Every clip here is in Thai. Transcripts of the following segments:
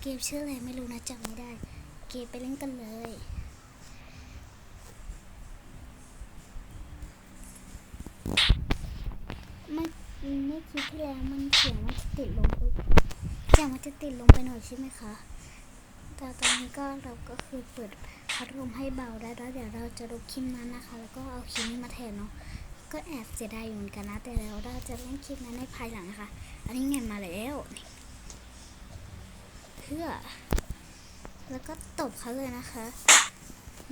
เกมชื่ออะไรไม่รู้นะจำไม่ได้ เกมไปเล่นกันเลย ไม่ไม่คิดที่แล้วมันเสียงมันจะติดลงอุ๊ยเสียงมันจะติดลงไปหน่อยใช่ไหมคะ แต่ตอนนี้ก็เราก็คือเปิดพัดลมให้เบาได้แล้วเดี๋ยวเราจะลบคลิปนั้นนะคะ แล้วก็เอาคลิปนี้มาแทนเนาะก็แอบเสียดายอยู่เหมือนกันนะ แต่แล้วเราจะเล่นคลิปนั้นในภายหลังนะคะ อันนี้เงินมาแล้ว พื่อ แล้วก็ตบเขาเลยนะคะ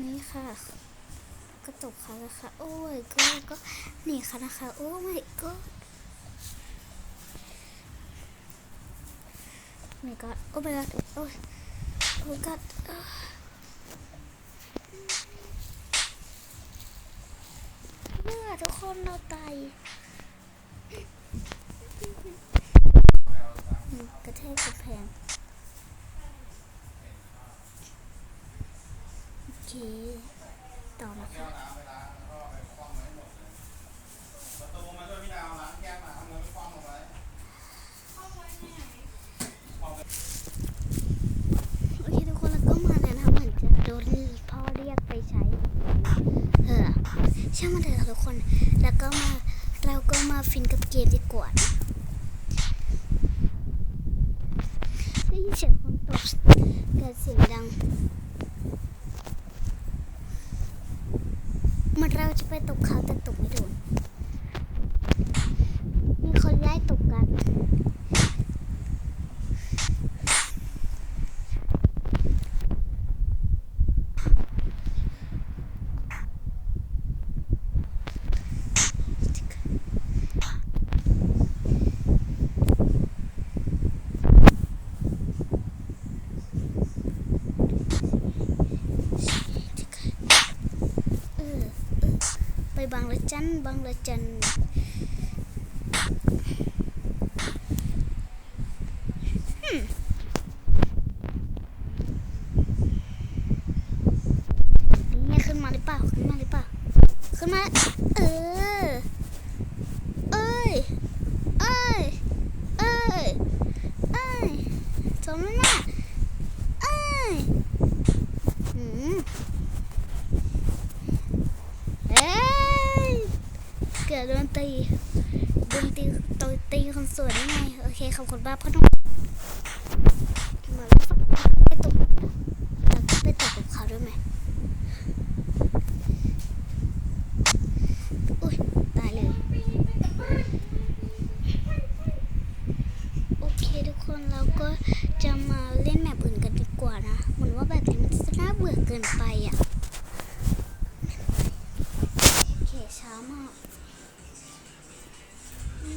นี่ค่ะ ก็ตบเขาเลยค่ะ โอ้ยก็ก็นี่ค่ะนะคะ โอ้ไม่ก็นี่ก็โอ้ไม่ก็โอ้ยโอ้ก็เมื่อทุกคนเราตายนี่กระแทกกระแพง โอเค ต่อมาด้วยพี่ดาวล้างแก้มมาทำมือไม่คว่ำลงไว้โอเคทุกคนแล้วก็มาแล้วนะคะเหมือนจะโดนพ่อเรียกไปใช้เออช่างมันเถอะทุกคน แล้วก็มาเราก็มาฟินกับเกมดีกว่าได้ยินเสียงคนตบเกิดเสียงดัง เราจะไปตกเขาแต่ตกไม่โดน มีคนไล่ตบกัน เออเออ ไปบางละจันบางละจันอืมนี่ขึ้นมาหรือเปล่า ขึ้นมาหรือเปล่า ขึ้นมา เออ เอ้ย เอ้ย เอ้ย เอ้ยสมน้า ลือโดนตีโดนตีตตีคนสวยได้ไง โอเคขอบคุณมากพ่อหนุ่มมาแล้วไปตกไปตกกับเขาด้วยไหมอุ้ยตายเลย โอเคทุกคนเราก็จะมาเล่นแมปอื่นกันดีกว่านะเหมือนว่าแบบนี้มันจะน่าเบื่อเกินไปอะ โอเคช้ามาก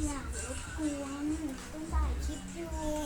อยากรบกวนต้องถ่ายคลิปอยู่